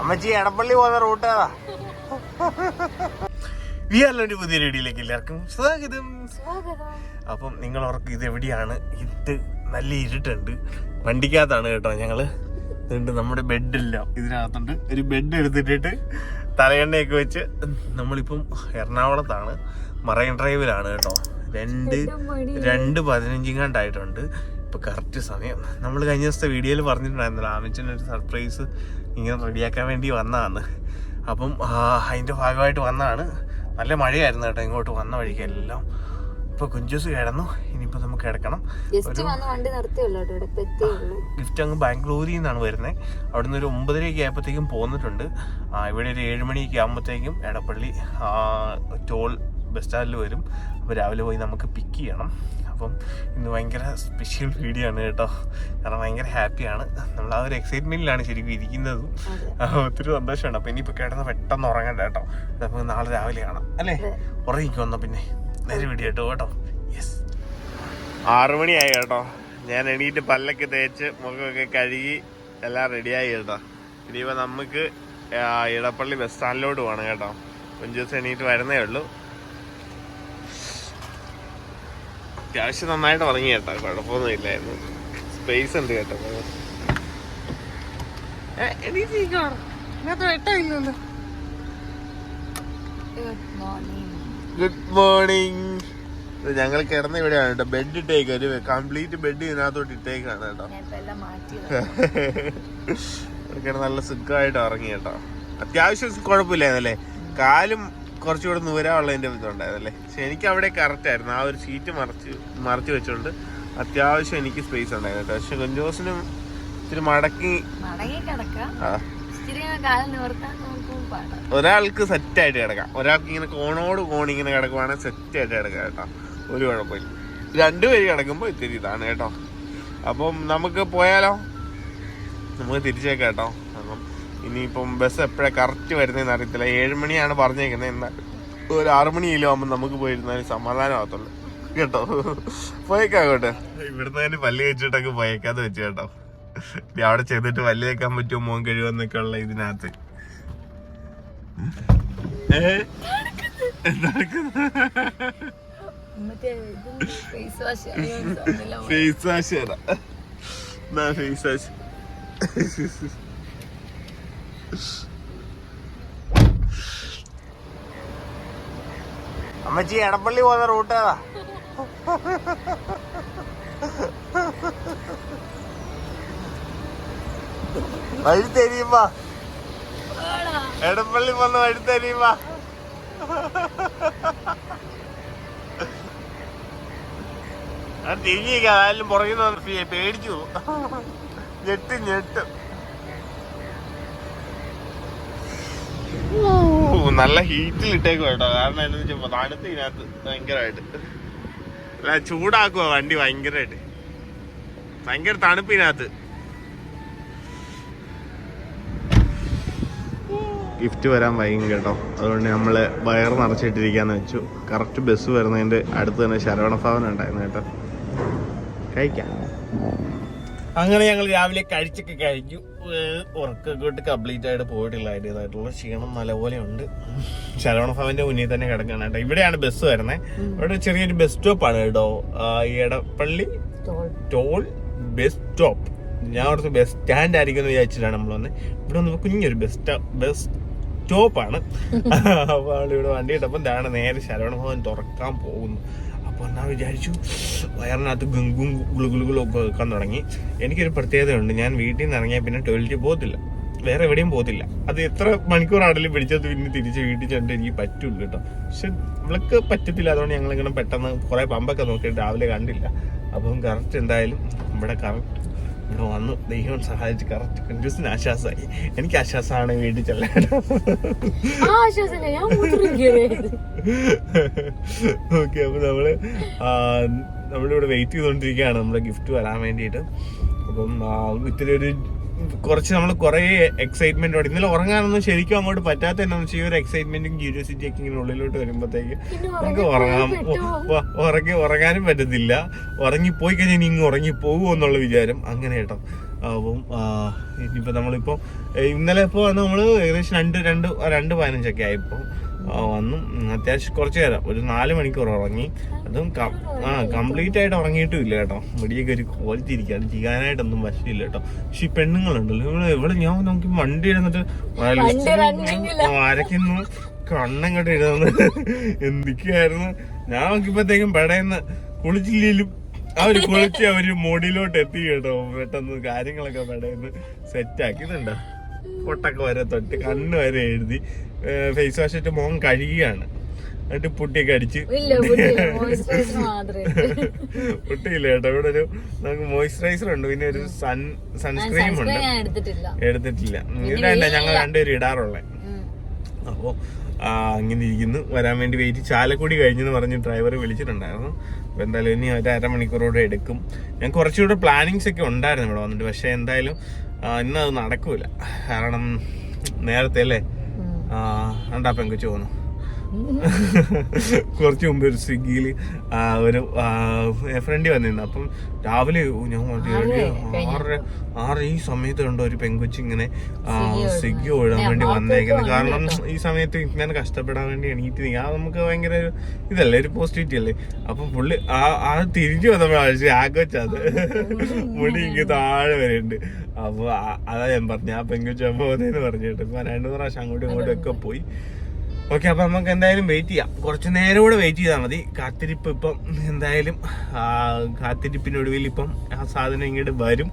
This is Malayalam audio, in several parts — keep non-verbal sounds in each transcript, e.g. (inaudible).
അമ്മച്ചി എടപ്പള്ളി പോകുന്ന റൂട്ട്. ഏതാ വിയാലൊരു പുതിയ റേഡിയോയിലേക്ക് എല്ലാവർക്കും സ്വാഗതം. സ്വാഗതം അപ്പം നിങ്ങൾ ഓർക്ക് ഇത് എവിടെയാണ്? ഇത് നല്ല ഇരുട്ടുണ്ട്. വണ്ടിക്കകത്താണ് കേട്ടോ ഞങ്ങൾ. ഇതുണ്ട് നമ്മുടെ ബെഡില്ല. ഇതിനകത്തുണ്ട്. ഒരു ബെഡ് എടുത്തിട്ടിട്ട് തലയെണ്ണയൊക്കെ വെച്ച് നമ്മളിപ്പം എറണാകുളത്താണ്. മറൈൻ ഡ്രൈവിലാണ് കേട്ടോ. രണ്ട് രണ്ട് പതിനഞ്ചിങ്ങാണ്ടായിട്ടുണ്ട് ഇപ്പൊ കറക്റ്റ് സമയം. നമ്മൾ കഴിഞ്ഞ ദിവസത്തെ വീഡിയോയിൽ പറഞ്ഞിട്ടുണ്ടായിരുന്നല്ലോ ഒരു സർപ്രൈസ് ഇങ്ങനെ റെഡിയാക്കാൻ വേണ്ടി വന്നതാണ്. അപ്പം അതിന്റെ ഭാഗമായിട്ട് വന്നതാണ്. നല്ല മഴയായിരുന്നു കേട്ടോ ഇങ്ങോട്ട് വന്ന വഴിക്കെല്ലാം ഇപ്പൊ കുഞ്ചൂസ് കിടന്നു. ഇനിയിപ്പോ നമുക്ക് കിടക്കണം. ഗിഫ്റ്റ് അങ്ങ് ബാംഗ്ലൂരിൽ നിന്നാണ് വരുന്നത് അവിടുന്ന് ഒരു ഒമ്പതരയൊക്കെ ആയപ്പോഴത്തേക്കും പോന്നിട്ടുണ്ട്. ഇവിടെ ഒരു ഏഴ് മണിയൊക്കെ ആകുമ്പോഴത്തേക്കും എടപ്പള്ളി ടോൾ ബസ് സ്റ്റാൻഡിൽ വരും. അപ്പോൾ രാവിലെ പോയി നമുക്ക് പിക്ക് ചെയ്യണം. അപ്പം ഇന്ന് ഭയങ്കര സ്പെഷ്യൽ വീഡിയോ ആണ് കേട്ടോ. കാരണം ഭയങ്കര ഹാപ്പിയാണ് നമ്മൾ ആ ഒരു എക്സൈറ്റ്മെന്റിലാണ് ശരിക്കും ഇരിക്കുന്നതും. അതെ. ഒത്തിരി സന്തോഷമാണ്. അപ്പം ഇനിയിപ്പോൾ കിടന്ന് പെട്ടെന്ന് ഉറങ്ങണ്ട കേട്ടോ. നമുക്ക് നാളെ രാവിലെ കാണാം. അല്ലേ. ഉറങ്ങിക്കോ എന്നാ പിന്നെ. നേരെ വീഡിയോ കേട്ടോ കേട്ടോ. യെസ് ആറു മണിയായി കേട്ടോ. ഞാൻ എണീറ്റ് പല്ലൊക്കെ തേച്ച് മുഖമൊക്കെ കഴുകി എല്ലാം റെഡിയായി കേട്ടോ. ഇനിയിപ്പോൾ നമുക്ക് ഇടപ്പള്ളി ബസ് സ്റ്റാൻഡിലോട്ട് പോകണം കേട്ടോ. അഞ്ച് ദിവസം എണീറ്റ് വരുന്നേ ഉള്ളൂ. അത്യാവശ്യം നന്നായിട്ട് ഉറങ്ങി കേട്ടോ. കുഴപ്പമൊന്നും ഇല്ലായിരുന്നു. സ്പേസ് ഉണ്ട് കേട്ടോ. ഗുഡ് മോർണിംഗ് ഞങ്ങൾ കിടന്ന ഇവിടെയാണ് കേട്ടോ. ബെഡ് ഇട്ടേക്ക്. ഒരു കംപ്ലീറ്റ് ബെഡ് ഇതിനകത്തോട്ട് ഇട്ടേക്കാണ് കേട്ടോ. കിടന്ന് നല്ല സുഖമായിട്ട് ഉറങ്ങി കേട്ടോ. അത്യാവശ്യം കുഴപ്പമില്ലായിരുന്നല്ലേ? കാലും കുറച്ചുകൂടെ നൂരാനുള്ളതിന്റെ ഇതുണ്ടായിരുന്നല്ലേ പക്ഷെ എനിക്ക് അവിടെ കറക്റ്റ് ആയിരുന്നു. ആ ഒരു സീറ്റ് മറച്ച് മറച്ച് വെച്ചുകൊണ്ട് അത്യാവശ്യം എനിക്ക് സ്പേസ് ഉണ്ടായിരുന്നു പക്ഷെ കുഞ്ചോസിനും ഇത്തിരി മടക്കി ഒരാൾക്ക് സെറ്റായിട്ട് കിടക്കാം. ഒരാൾക്ക് ഇങ്ങനെ കോണോട് കോൺ ഇങ്ങനെ കിടക്കുവാണെങ്കിൽ സെറ്റായിട്ട് കിടക്കാം കേട്ടോ. ഒരു കുഴപ്പമില്ല. രണ്ടുപേര് കിടക്കുമ്പോൾ ഇത്തിരി ഇതാണ് കേട്ടോ. അപ്പം നമുക്ക് പോയാലോ? നമുക്ക് തിരിച്ചേക്കാം കേട്ടോ. അപ്പം ഇനിയിപ്പം ബസ് എപ്പോഴാണ് കറക്റ്റ് വരുന്നതെന്ന് അറിയത്തില്ല. ഏഴ് മണിയാണ് പറഞ്ഞേക്കുന്നത്. എന്നാൽ ഒരു ആറു മണിയിലോ ആകുമ്പോൾ നമുക്ക് പോയിരുന്നാലും സമാധാനമാകത്തുള്ളൂ. കേട്ടോ? പോയേക്കാം അങ്ങോട്ട്. ഇവിടുന്ന് തന്നെ പല്ല് കഴിച്ചിട്ടൊക്കെ പോയേക്കാന്ന് വെച്ചു കേട്ടോ. ഇനി അവിടെ ചെന്നിട്ട് പല്ല് കേൾക്കാൻ പറ്റുമോ മോൻ കഴിയുമെന്നൊക്കെ ഉള്ള ഇതിനകത്ത്? Face wash face wash face wash തരാം എന്നാ ഫേസ് വാഷ് അമ്മച്ചി എടപ്പള്ളി പോകുന്ന റൂട്ട് ഏതാ? വഴി തെരിയുമ്പോ എടപ്പള്ളി വന്ന് വഴി തെരിയുമ്പോ ഞാൻ തിരിഞ്ഞിരിക്കാം ആയാലും പുറകിൽ നിന്ന് പേടിച്ചു ഞെട്ട് ഞെട്ട്. നല്ല ഹീറ്റിൽ ഇട്ടേക്കും കേട്ടോ. കാരണം എന്താ വെച്ചാൽ തണുത്ത് ഇതിനകത്ത് ഭയങ്കരമായിട്ട്. അല്ല ചൂടാക്കുക വണ്ടി ഭയങ്കരമായിട്ട്. ഭയങ്കര തണുപ്പ് ഇതിനകത്ത്. ഗിഫ്റ്റ് വരാൻ വൈകും കേട്ടോ. അതുകൊണ്ട് നമ്മൾ വയർ നിറച്ചിട്ടിരിക്കാന്ന് വെച്ചു. കറക്റ്റ് ബസ് വരുന്നതിന്റെ അടുത്ത് തന്നെ ശരവണ ഭവൻ ഉണ്ടായിരുന്നു കേട്ടോ. കഴിക്കാം. അങ്ങനെ ഞങ്ങൾ രാവിലെ കഴിച്ചൊക്കെ കഴിഞ്ഞു. ഉറക്കൊക്കെ കംപ്ലീറ്റ് ആയിട്ട് പോയിട്ടില്ല. അതിന്റെതായിട്ടുള്ള ക്ഷീണം നല്ലപോലെ ഉണ്ട് ശരവണ ഭവന്റെ മുന്നിൽ തന്നെ കിടക്കണം കേട്ടോ. ഇവിടെയാണ് ബസ് വരുന്നത് ഇവിടെ ചെറിയൊരു ബസ് സ്റ്റോപ്പ് ആണ് കേട്ടോ. എടപ്പള്ളി ടോൾ ബസ് സ്റ്റോപ്പ് ഞാൻ അവിടുത്തെ ബസ് സ്റ്റാൻഡ് ആയിരിക്കും എന്ന് വിചാരിച്ചിട്ടാണ് നമ്മൾ വന്നത് ഇവിടെ വന്നപ്പോൾ കുഞ്ഞൊരു ബസ് ബസ് സ്റ്റോപ്പാണ് അപ്പോൾ ഇവിടെ വണ്ടി ഇട്ടപ്പം ഇതാണ് നേരെ ശരവണ ഭവൻ തുറക്കാൻ പോകുന്നു ഞാൻ വിചാരിച്ചു. വയറിനകത്ത് ഗുങ്കും ഗുളുഗുളുകളും ഒക്കെ വെക്കാൻ തുടങ്ങി. എനിക്കൊരു പ്രത്യേകതയുണ്ട്. ഞാൻ വീട്ടിൽ നിന്ന് ഇറങ്ങിയാൽ പിന്നെ ടോയ്ലറ്റിൽ പോകത്തില്ല. വേറെ എവിടെയും പോകത്തില്ല. അത് എത്ര മണിക്കൂറാണെങ്കിലും പിടിച്ചത് പിന്നെ തിരിച്ച് വീട്ടിൽ ചെന്നിട്ട് എനിക്ക് പറ്റുള്ളൂ കേട്ടോ. പക്ഷെ നമ്മൾക്ക് പറ്റത്തില്ല. അതുകൊണ്ട് ഞങ്ങളിങ്ങനെ പെട്ടെന്ന് കുറേ പമ്പൊക്കെ നോക്കിയിട്ട് രാവിലെ കണ്ടില്ല. അപ്പം കറക്റ്റ് എന്തായാലും ഇവിടെ കറക്റ്റ് ഇവിടെ വന്നു ദൈവം സഹായിച്ച് കറക്റ്റ് കൺഫ്യൂസിന് ആശ്വാസമായി. എനിക്ക് ആശ്വാസമാണ് വീട്ടിൽ കയറിയത് ഓക്കെ അപ്പൊ നമ്മൾ നമ്മളിവിടെ വെയിറ്റ് ചെയ്തുകൊണ്ടിരിക്കുകയാണ്. നമ്മുടെ ഗിഫ്റ്റ് വരാൻ വേണ്ടിയിട്ട്. അപ്പം ഇത്തിരി ഒരു കുറച്ച് നമ്മൾ കുറെ എക്സൈറ്റ്മെന്റ് ഇന്നലെ ഉറങ്ങാനൊന്നും ശരിക്കും അങ്ങോട്ട് പറ്റാത്ത എന്നാന്ന് വെച്ചാൽ ഈ ഒരു എക്സൈറ്റ്മെന്റും ക്യൂരിയോസിറ്റി ഒക്കെ ഇങ്ങനെ ഉള്ളിലോട്ട് വരുമ്പോഴത്തേക്ക് നമുക്ക് ഉറങ്ങാം. ഉ- ഉറങ്ങി ഉറങ്ങാനും പറ്റത്തില്ല. ഉറങ്ങിപ്പോയി കഴിഞ്ഞാൽ ഇനി ഇങ്ങ് ഉറങ്ങി പോകുമോ എന്നുള്ള വിചാരം. അങ്ങനെ കേട്ടോ. അപ്പം ഇനിയിപ്പോൾ നമ്മളിപ്പോൾ ഇന്നലെ ഇപ്പോൾ നമ്മൾ ഏകദേശം രണ്ട് രണ്ട് രണ്ട് പതിനഞ്ചൊക്കെ ആയിപ്പോ ആ, വന്നു. അത്യാവശ്യം കുറച്ച് നേരം. ഒരു നാല് മണിക്കൂർ ഉറങ്ങി. അതും ആ കംപ്ലീറ്റ് ആയിട്ട് ഉറങ്ങിയിട്ടും ഇല്ല കേട്ടോ. മുടിയൊക്കെ ഒരു ക്വാളിറ്റി ഇരിക്കുകയാണ് ചെയ്യാനായിട്ടൊന്നും പറ്റില്ല കേട്ടോ. പക്ഷെ ഈ പെണ്ണുങ്ങളുണ്ടല്ലോ. ഇവിടെ ഇവിടെ ഞാൻ നോക്കി വണ്ടി ഇരുന്നിട്ട് വരയ്ക്കുന്നു കണ്ണങ്ങോട്ട് ഇടുന്നു. എന്തൊക്കെയായിരുന്നു? ഞാൻ നോക്കിയപ്പോഴത്തേക്കും പെടയെന്ന് കുളിച്ചില്ലേലും അവർ കുളിച്ച് അവർ മോഡിലോട്ട് എത്തി കേട്ടോ. പെട്ടെന്ന് കാര്യങ്ങളൊക്കെ പെടയെന്ന് സെറ്റ് ആക്കിയതുണ്ടോ പൊട്ടൊക്കെ വരെ തൊട്ട് കണ്ണ് വരെ എഴുതി ഫേസ് വാഷ് ഇട്ട് മുഖം കഴുകിയാണ്. എന്നിട്ട് പുട്ടിയൊക്കെ അടിച്ച്. പുട്ടിയില്ല കേട്ടോ. ഇവിടെ ഒരു നമുക്ക് മോയിസ്ചറൈസർ ഉണ്ട്. പിന്നെ ഒരു സൺ സൺസ്ക്രീം ഉണ്ട്. എടുത്തിട്ടില്ല. എടുത്തിട്ടില്ല. ഇതല്ല ഞങ്ങൾ രണ്ടുപേരും ഇടാറുള്ളേ. അപ്പോ അപ്പോൾ അങ്ങനെ ഇരിക്കുന്നു. വരാൻ വേണ്ടി വെയിറ്റ് ചാലക്കുടി കഴിഞ്ഞെന്ന് പറഞ്ഞ് ഡ്രൈവർ വിളിച്ചിട്ടുണ്ടായിരുന്നു. അപ്പോൾ എന്തായാലും ഇനി ഒരു അരമണിക്കൂറോടെ എടുക്കും. ഞാൻ കുറച്ചുകൂടെ പ്ലാനിങ്സ് ഒക്കെ ഉണ്ടായിരുന്നു ഇവിടെ വന്നിട്ട്. പക്ഷേ എന്തായാലും ആ, ഇന്ന് അത് നടക്കൂല. കാരണം നേരത്തെ അല്ലേ. രണ്ടാ പെങ്കുച്ചു പോന്നു. (laughs) കുറച്ച് മുമ്പ് ഒരു സ്വിഗ്ഗിയിൽ ഒരു ഫ്രണ്ട് വന്നിരുന്നു. അപ്പം രാവിലെ ഞാൻ ആറര ആറ് ഈ സമയത്ത് കണ്ടോ ഒരു പെങ്കുച്ചി ഇങ്ങനെ സ്വിഗ്ഗി ഓടാൻ വേണ്ടി വന്നേക്കുന്നത് കാരണം ഈ സമയത്ത് ഇങ്ങനെ കഷ്ടപ്പെടാൻ വേണ്ടി എണീറ്റ് നീ ആ നമുക്ക് ഭയങ്കര ഒരു ഇതല്ലേ ഒരു പോസിറ്റിവിറ്റി അല്ലേ? അപ്പൊ പുള്ളി ആ ആ തിരിച്ചു വന്നപ്പോഴാണ് ആഘോച്ചത് മുടി ഇങ്ങനെ താഴെ വരെ ഉണ്ട് അപ്പൊ അതാ ഞാൻ പറഞ്ഞു ആ പെങ്കുച്ച പോകുന്നതെന്ന് പറഞ്ഞിട്ട്. ഇപ്പൊ രണ്ടു പ്രാവശ്യം അങ്ങോട്ടും ഇങ്ങോട്ടും ഒക്കെ പോയി. ഓക്കെ അപ്പൊ നമുക്ക് എന്തായാലും വെയിറ്റ് ചെയ്യാം. കുറച്ച് നേരം കൂടെ വെയിറ്റ് ചെയ്താൽ മതി. കാത്തിരിപ്പ് ഇപ്പം എന്തായാലും കാത്തിരിപ്പിനൊടുവിൽ ഇപ്പം ആ സാധനം ഇങ്ങോട്ട് വരും.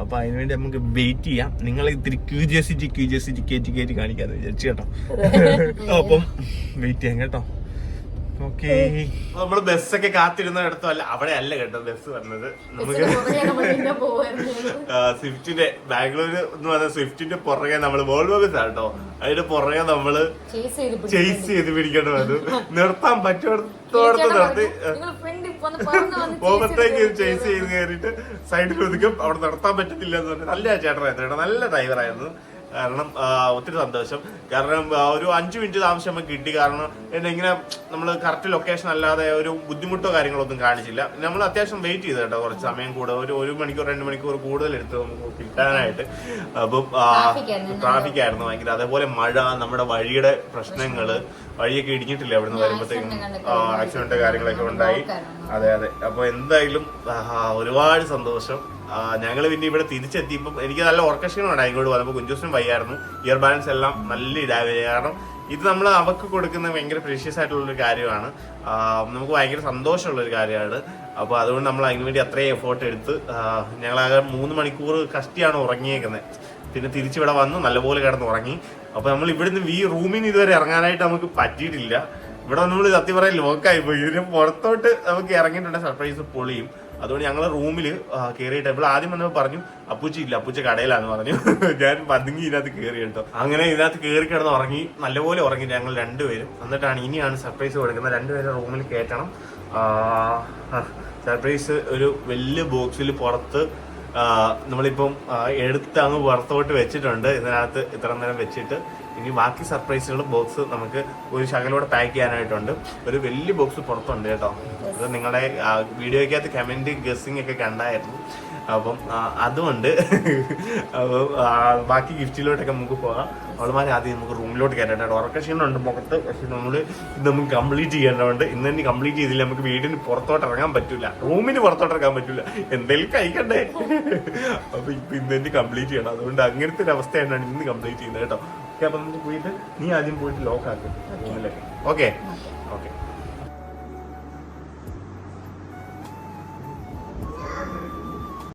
അപ്പൊ അതിനുവേണ്ടി നമുക്ക് വെയിറ്റ് ചെയ്യാം. നിങ്ങൾ ഇത്തിരി ക്യൂരിയോസിറ്റി ക്യൂരിയോസിറ്റി കയറ്റി കയറ്റി കാണിക്കാന്ന് വിചാരിച്ചു കേട്ടോ. (laughs) അപ്പം വെയിറ്റ് ചെയ്യാം കേട്ടോ. നമ്മൾ ബസ്സൊക്കെ കാത്തിരുന്ന അല്ല അവിടെ അല്ല കേട്ടോ ബസ് വന്നത്. നമുക്ക് സ്വിഫ്റ്റിന്റെ ബാംഗ്ലൂർ എന്ന് പറഞ്ഞ സ്വിഫ്റ്റിന്റെ പുറകെ നമ്മൾ വോൾവോ ബസ് ആട്ടോ അതിന്റെ പുറകെ നമ്മൾ ചേസ് ചെയ്ത് പിടിച്ചു. ചേസ് ചെയ്ത് പിടിക്കേണ്ടി വന്നു. നിർത്താൻ പറ്റുന്നിടത്തോടത്ത് നിർത്തി. നിങ്ങൾ ഫ്രണ്ട് വന്ന് പറന്ന് വന്ന് ഓവർടേക്ക് ചെയ്ത് ചേസ് ചെയ്ത് കയറിയിട്ട് സൈഡിൽ ഒതുക്കും അവിടെ നിർത്താൻ പറ്റത്തില്ല എന്ന് പറഞ്ഞു നല്ല ചേട്ടനായിരുന്നു ചേട്ടാ നല്ല ഡ്രൈവറായിരുന്നു കാരണം ഒത്തിരി സന്തോഷം. കാരണം ഒരു അഞ്ചു മിനിറ്റ് താമസം നമുക്ക് കിട്ടി. കാരണം എന്നെ ഇങ്ങനെ നമ്മൾ കറക്റ്റ് ലൊക്കേഷൻ അല്ലാതെ ഒരു ബുദ്ധിമുട്ടോ കാര്യങ്ങളൊന്നും കാണിച്ചില്ല. നമ്മൾ അത്യാവശ്യം വെയിറ്റ് ചെയ്തു കേട്ടോ കുറച്ച് സമയം കൂടെ. ഒരു ഒരു മണിക്കൂർ രണ്ട് മണിക്കൂർ കൂടുതൽ എടുത്ത് നമുക്ക് കിട്ടാനായിട്ട്. അപ്പം. ട്രാഫിക് ആയിരുന്നു. ഭയങ്കര. അതേപോലെ മഴ നമ്മുടെ വഴിയുടെ പ്രശ്നങ്ങൾ വഴിയൊക്കെ ഇടിഞ്ഞിട്ടില്ല അവിടുന്ന് വരുമ്പോഴത്തേക്കും ആക്സിഡന്റ് കാര്യങ്ങളൊക്കെ ഉണ്ടായി. അതെ അതെ. അപ്പൊ എന്തായാലും ഒരുപാട് സന്തോഷം. ഞങ്ങൾ പിന്നെ ഇവിടെ തിരിച്ചെത്തിയപ്പം എനിക്ക് നല്ല ഓർക്കക്ഷണം ഉണ്ടായി ഇങ്ങോട്ട് വന്നപ്പോൾ കുഞ്ചൂസിനും വയ്യായിരുന്നു. ഇയർ ബാലൻസ് എല്ലാം നല്ല ഇടാവില്ല കാരണം ഇത് നമ്മൾ അവർക്ക് കൊടുക്കുന്ന ഭയങ്കര പ്രീഷ്യസ് ആയിട്ടുള്ള ഒരു കാര്യമാണ് നമുക്ക് ഭയങ്കര സന്തോഷമുള്ള ഒരു കാര്യമാണ്. അപ്പോൾ അതുകൊണ്ട് നമ്മൾ അതിന് വേണ്ടി അത്രയും എഫേർട്ട് എടുത്ത് ഞങ്ങളാകെ മൂന്ന് മണിക്കൂർ കഷ്ടിയാണ് ഉറങ്ങിയേക്കുന്നത് പിന്നെ തിരിച്ചിവിടെ വന്നു നല്ലപോലെ കിടന്ന് ഉറങ്ങി. അപ്പോൾ നമ്മൾ ഇവിടുന്ന് ഈ റൂമിന് ഇതുവരെ ഇറങ്ങാനായിട്ട് നമുക്ക് പറ്റിയിട്ടില്ല. ഇവിടെ നമ്മൾ സത്യം പറയാൻ ലോക്കായി പോയി. ഇതിന് പുറത്തോട്ട് നമുക്ക് ഇറങ്ങിയിട്ടുണ്ട് സർപ്രൈസ് പൊളിയും. അതുകൊണ്ട് ഞങ്ങളെ റൂമിൽ കയറിയിട്ട് ഇപ്പോൾ ആദ്യം വന്നപ്പോൾ പറഞ്ഞു അപ്പൂച്ചി ഇല്ല അപ്പൂച്ച കടയിലാന്ന് പറഞ്ഞു. (laughs) ഞാൻ പതുങ്ങി ഇതിനകത്ത് കയറി കേട്ടോ. അങ്ങനെ ഇതിനകത്ത് കയറി കിടന്ന് ഉറങ്ങി നല്ലപോലെ ഉറങ്ങി ഞങ്ങൾ രണ്ടുപേരും. എന്നിട്ടാണ് ഇനിയാണ് സർപ്രൈസ് കൊടുക്കുന്നത്. രണ്ടുപേരും റൂമിൽ കയറ്റണം സർപ്രൈസ് ഒരു വലിയ ബോക്സിൽ പുറത്ത് നമ്മളിപ്പം എടുത്ത് അങ്ങ് പുറത്തോട്ട് വെച്ചിട്ടുണ്ട്. ഇതിനകത്ത് ഇത്ര നേരം വെച്ചിട്ട് ഇനി ബാക്കി സർപ്രൈസുകൾ ബോക്സ് നമുക്ക് ഒരു ശകലോടെ പാക്ക് ചെയ്യാനായിട്ടുണ്ട്. ഒരു വലിയ ബോക്സ് പുറത്തുണ്ട് കേട്ടോ. അത് നിങ്ങളുടെ വീഡിയോയ്ക്കകത്ത് കമന്റ് ഗസ്സിങ് ഒക്കെ കണ്ടായിരുന്നു. അപ്പം അതുകൊണ്ട് (laughs) അപ്പം ബാക്കി ഗിഫ്റ്റിലോട്ടൊക്കെ നമുക്ക് പോകാം. അവളുമാരെ ആദ്യം നമുക്ക് റൂമിലോട്ട് കയറേണ്ടത് ഉറക്ക ക്ഷീണമുണ്ട് മുഖത്ത്. പക്ഷെ നമ്മൾ ഇത് നമുക്ക് കംപ്ലീറ്റ് ചെയ്യേണ്ടതുണ്ട്. ഇന്ന് തന്നെ കംപ്ലീറ്റ് ചെയ്തില്ല. നമുക്ക് വീടിന് പുറത്തോട്ട് ഇറങ്ങാൻ പറ്റില്ല റൂമിന് പുറത്തോട്ട് ഇറങ്ങാൻ പറ്റില്ല എന്തെങ്കിലും കഴിക്കണ്ടേ? (laughs) അപ്പം ഇപ്പം ഇന്ന് തന്നെ കംപ്ലീറ്റ് ചെയ്യണം. അതുകൊണ്ട് അങ്ങനത്തെ ഒരു അവസ്ഥയാണ് ഇന്ന് കംപ്ലീറ്റ് ചെയ്യുന്നത് കേട്ടോ. നമുക്ക് പോയിട്ട് നീ ആദ്യം പോയിട്ട് ലോക്കാക്കും റൂമിലൊക്കെ. ഓക്കെ. ഓക്കെ.